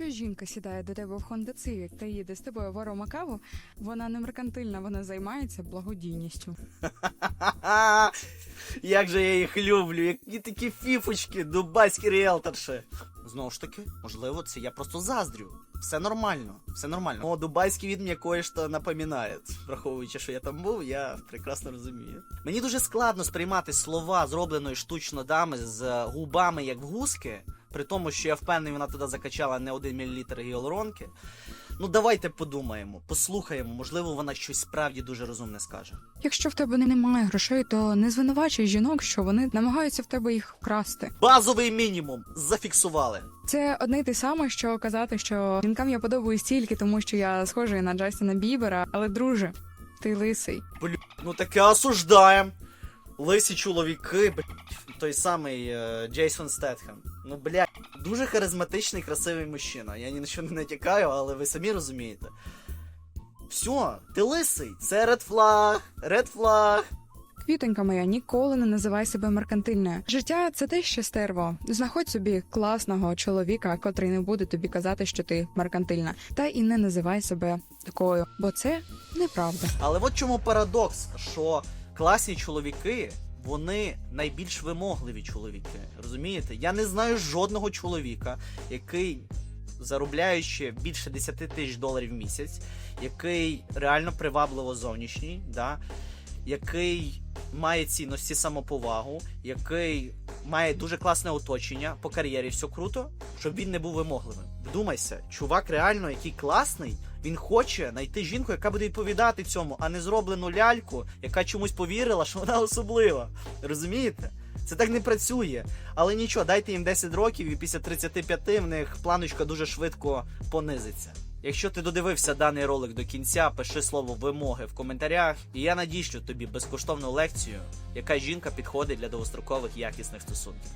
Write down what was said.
Якщо жінка сідає до тебе в Honda Civic та їде з тобою в Аромакаву, вона не меркантильна, вона займається благодійністю. Ха-ха-ха! Як же я їх люблю, які такі фіфочки, дубайські ріелторші. Знову ж таки, можливо, це я просто заздрю. Все нормально, все нормально. О, дубайський від мені кое-що напоминає. Враховуючи, що я там був, я прекрасно розумію. Мені дуже складно сприймати слова, зробленої штучно дами з губами, як в гуски, при тому, що я впевнений, вона туди закачала не один мілілітр гіалуронки. Ну давайте подумаємо, послухаємо, можливо, вона щось справді дуже розумне скаже. Якщо в тебе немає грошей, то не звинувачуй жінок, що вони намагаються в тебе їх вкрасти. Базовий мінімум зафіксували. Це одне й те саме, що казати, що жінкам я подобаюсь тільки тому, що я схожий на Джастіна Бібера, але друже, ти лисий. Блін, ну таке осуждаєм. Лисі чоловіки, блядь, той самий е, Джейсон Стетхем. Ну, блядь, дуже харизматичний, красивий мужчина. Я ні на що не натякаю, але ви самі розумієте. Все, ти лисий, це ред флаг, ред флаг. Квітонька моя, ніколи не називай себе меркантильною. Життя це те ще стерво. Знаходь собі класного чоловіка, котрий не буде тобі казати, що ти меркантильна, та і не називай себе такою, бо це неправда. Але от чому парадокс, що класні чоловіки, вони найбільш вимогливі чоловіки. Розумієте? Я не знаю жодного чоловіка, який, заробляючи більше 10 тисяч доларів в місяць, який реально привабливо зовнішній, да? який має цінності самоповагу, який має дуже класне оточення, по кар'єрі все круто, щоб він не був вимогливим. Вдумайся, чувак реально, який класний, він хоче знайти жінку, яка буде відповідати цьому, а не зроблену ляльку, яка чомусь повірила, що вона особлива. Розумієте? Це так не працює. Але нічого, дайте їм 10 років, і після 35 в них планочка дуже швидко понизиться. Якщо ти додивився даний ролик до кінця, пиши слово вимоги в коментарях, і я надішлю тобі безкоштовну лекцію, яка жінка підходить для довгострокових якісних стосунків.